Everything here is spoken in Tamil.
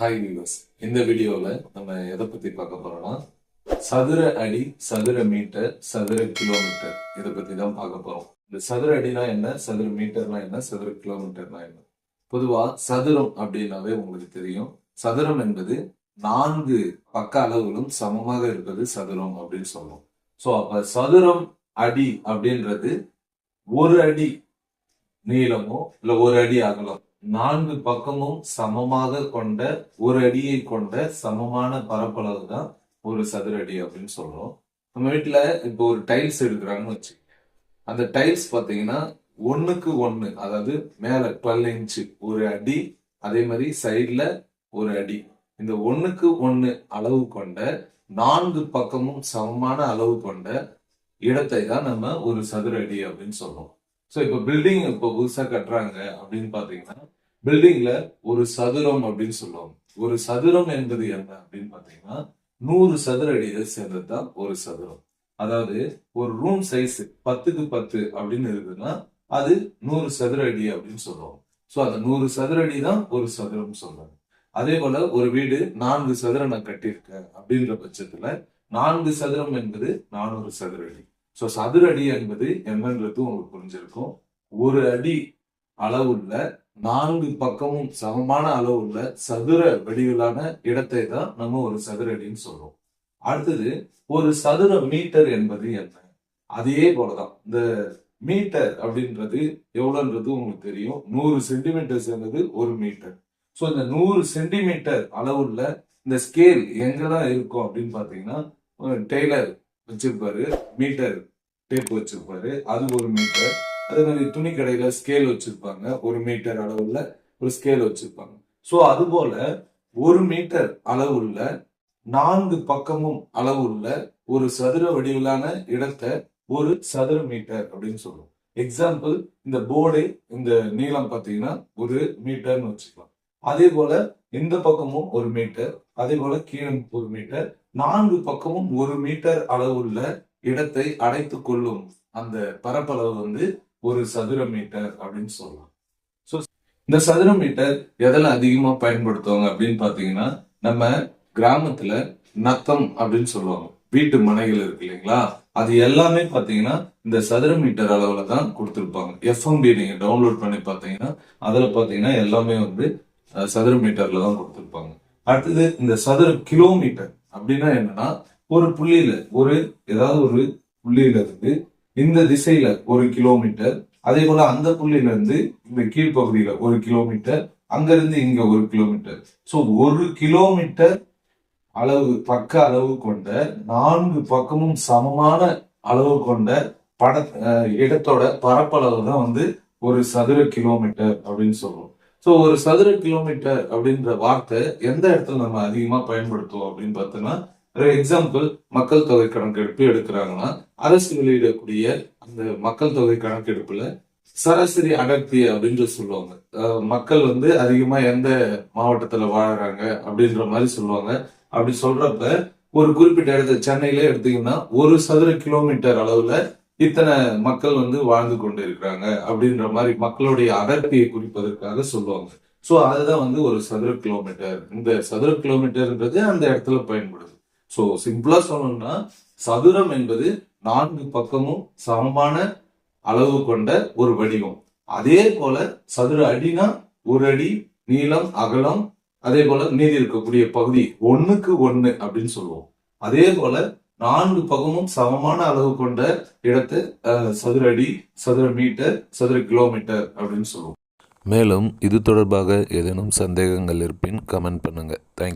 ஹாய் வியூவர்ஸ் இந்த வீடியோவில் நம்ம எதை பற்றி பார்க்க போகிறோம்னா சதுர அடி சதுர மீட்டர் சதுர கிலோமீட்டர் இதை பற்றி தான் பார்க்க போகிறோம் இந்த சதுர அடினா என்ன? சதுர மீட்டர்னா என்ன? சதுர கிலோமீட்டர்னா என்ன? பொதுவாக சதுரம் அப்படின்னாவே உங்களுக்கு தெரியும். சதுரம் என்பது நான்கு பக்க அளவுகளும் சமமாக இருப்பது சதுரம் அப்படின்னு சொல்லுவோம் ஸோ அப்போ சதுரம் அடி அப்படின்றது ஒரு அடி நீளமோ இல்லை ஒரு அடி அகலம்? நான்கு பக்கமும் சமமாக கொண்ட ஒரு அடியை கொண்ட சமமான பரப்பளவு தான் ஒரு சதுர அடி அப்படின்னு சொல்றோம். நம்ம வீட்டுல இப்போ ஒரு டைல்ஸ் எடுக்கிறாங்கன்னு வச்சு அந்த டைல்ஸ் பாத்தீங்கன்னா ஒன்றுக்கு ஒன்று அதாவது மேல டுவெல் இன்ச்சு ஒரு அடி அதே மாதிரி சைட்ல ஒரு அடி. இந்த ஒன்றுக்கு ஒன்று அளவு கொண்ட நான்கு பக்கமும் சமமான அளவு கொண்ட இடத்தை தான் நம்ம ஒரு சதுர அடி அப்படின்னு சொல்றோம். ஸோ இப்போ பில்டிங் இப்போ புதுசா கட்டுறாங்க அப்படின்னு பாத்தீங்கன்னா பில்டிங்ல ஒரு சதுரம் அப்படின்னு சொல்லுவாங்க. ஒரு சதுரம் என்பது என்ன அப்படின்னு பாத்தீங்கன்னா நூறு சதுர அடியை சேர்ந்தது தான் ஒரு சதுரம். அதாவது ஒரு ரூம் சைஸ் பத்துக்கு பத்து அப்படின்னு இருக்குன்னா அது நூறு சதுர அடி அப்படின்னு சொல்லுவோம் ஸோ அந்த நூறு சதுர அடி தான் ஒரு சதுரம் சொல்றாங்க. அதே போல ஒரு வீடு நான்கு சதுரம் நான் கட்டியிருக்கேன் அப்படின்ற பட்சத்துல நான்கு சதுரம் என்பது நானூறு சதுர அடி. ஸோ சதுர அடி என்பது என்னன்றது உங்களுக்கு புரிஞ்சிருக்கும். ஒரு அடி அளவுள்ள நான்கு பக்கமும் சமமான அளவுள்ள சதுர வடிவிலான இடத்தை தான் நம்ம ஒரு சதுர அடின்னு சொல்றோம். அடுத்தது ஒரு சதுர மீட்டர் என்பது என்ன? அதே போலதான். இந்த மீட்டர் அப்படின்றது எவ்வளோன்றது உங்களுக்கு தெரியும். நூறு சென்டிமீட்டர் சேர்ந்தது ஒரு மீட்டர். ஸோ இந்த நூறு சென்டிமீட்டர் அளவுள்ள இந்த ஸ்கேல் எங்கெல்லாம் இருக்கும் அப்படின்னு பாத்தீங்கன்னா டெய்லர் வச்சிருப்பாரு மீட்டர் டேப் வச்சிருப்பாரு அது ஒரு மீட்டர். அதே மாதிரி துணி கடையில ஸ்கேல் வச்சிருப்பாங்க. ஒரு மீட்டர் அளவுல ஒரு ஸ்கேல் வச்சிருப்பாங்க. ஸோ அது போல ஒரு மீட்டர் அளவுள்ள நான்கு பக்கமும் அளவுள்ள ஒரு சதுர வடிவிலான இடத்தை ஒரு சதுர மீட்டர் அப்படின்னு சொல்லுவோம் எக்ஸாம்பிள் இந்த போர்டு இந்த நீளம் பார்த்தீங்கன்னா ஒரு மீட்டர்னு வச்சுக்கலாம். அதே போல இந்த பக்கமும் ஒரு மீட்டர் அதே போல கீழே ஒரு மீட்டர் நான்கு பக்கமும் ஒரு மீட்டர் அளவுள்ள இடத்தை அடைத்து கொள்ளும் அந்த பரப்பளவு வந்து ஒரு சதுர மீட்டர் அப்படின்னு சொல்லலாம். ஸோ இந்த சதுர மீட்டர் எதில் அதிகமா பயன்படுத்துவாங்க அப்படின்னு பாத்தீங்கன்னா நம்ம கிராமத்துல நத்தம் அப்படின்னு சொல்லுவாங்க. வீட்டு மனைகள் இருக்கு இல்லைங்களா? அது எல்லாமே பார்த்தீங்கன்னா இந்த சதுர மீட்டர் அளவுல தான் கொடுத்துருப்பாங்க. எஃப்எம்பி நீங்க டவுன்லோட் பண்ணி பார்த்தீங்கன்னா அதுல பாத்தீங்கன்னா எல்லாமே வந்து சதுர மீட்டர்ல தான் கொடுத்துருப்பாங்க. அடுத்தது இந்த சதுர கிலோமீட்டர் அப்படின்னா என்னன்னா ஒரு புள்ளியில ஒரு ஏதாவது ஒரு புள்ளியில இருந்து இந்த திசையில ஒரு கிலோமீட்டர் அதே போல அந்த புள்ளியில இருந்து இந்த கீழ்ப்பகுதியில ஒரு கிலோமீட்டர் அங்கிருந்து இங்க ஒரு கிலோமீட்டர் சோ ஒரு கிலோமீட்டர் அளவு பக்க அளவு கொண்ட நான்கு பக்கமும் சமமான அளவு கொண்ட பட இடத்தோட பரப்பளவு தான் வந்து ஒரு சதுர கிலோமீட்டர் அப்படின்னு சொல்லுவோம் ஸோ ஒரு சதுர கிலோமீட்டர் அப்படின்ற வார்த்தை எந்த இடத்துல நம்ம அதிகமாக பயன்படுத்துவோம் அப்படின்னு பார்த்தோம்னா ஒரு எக்ஸாம்பிள் மக்கள் தொகை கணக்கெடுப்பு எடுக்கிறாங்கன்னா அரசு வெளியிடக்கூடிய அந்த மக்கள் தொகை கணக்கெடுப்புல சராசரி அடர்த்தி அப்படின்னு சொல்லுவாங்க. மக்கள் வந்து அதிகமா எந்த மாவட்டத்துல வாழறாங்க அப்படின்ற மாதிரி சொல்லுவாங்க. அப்படி சொல்றப்ப ஒரு குறிப்பிட்ட இடத்துல சென்னையில எடுத்தீங்கன்னா ஒரு சதுர கிலோமீட்டர் அளவுல இத்தனை மக்கள் வந்து வாழ்ந்து கொண்டு இருக்கிறாங்க அப்படின்ற மாதிரி மக்களுடைய அடர்த்தியை குறிப்பதற்காக சொல்லுவாங்க. ஸோ அதுதான் வந்து ஒரு சதுர கிலோமீட்டர். இந்த சதுர கிலோமீட்டர்ன்றது அந்த இடத்துல பயன்படுது. ஸோ சிம்பிளா சொல்லணும்னா சதுரம் என்பது நான்கு பக்கமும் சமமான அளவு கொண்ட ஒரு வடிவம். அதே போல சதுர அடினா ஒரு அடி நீளம் அகலம் அதே போல மீதி இருக்கக்கூடிய பகுதி ஒண்ணுக்கு ஒண்ணு அப்படின்னு சொல்லுவோம். அதே போல நான்கு பக்கமும் சமமான அளவு கொண்ட இடத்தை சதுர அடி சதுர மீட்டர் சதுர கிலோமீட்டர் அப்படின்னு சொல்லுவோம். மேலும் இது தொடர்பாக ஏதேனும் சந்தேகங்கள் இருப்பின் கமெண்ட் பண்ணுங்க. தேங்க்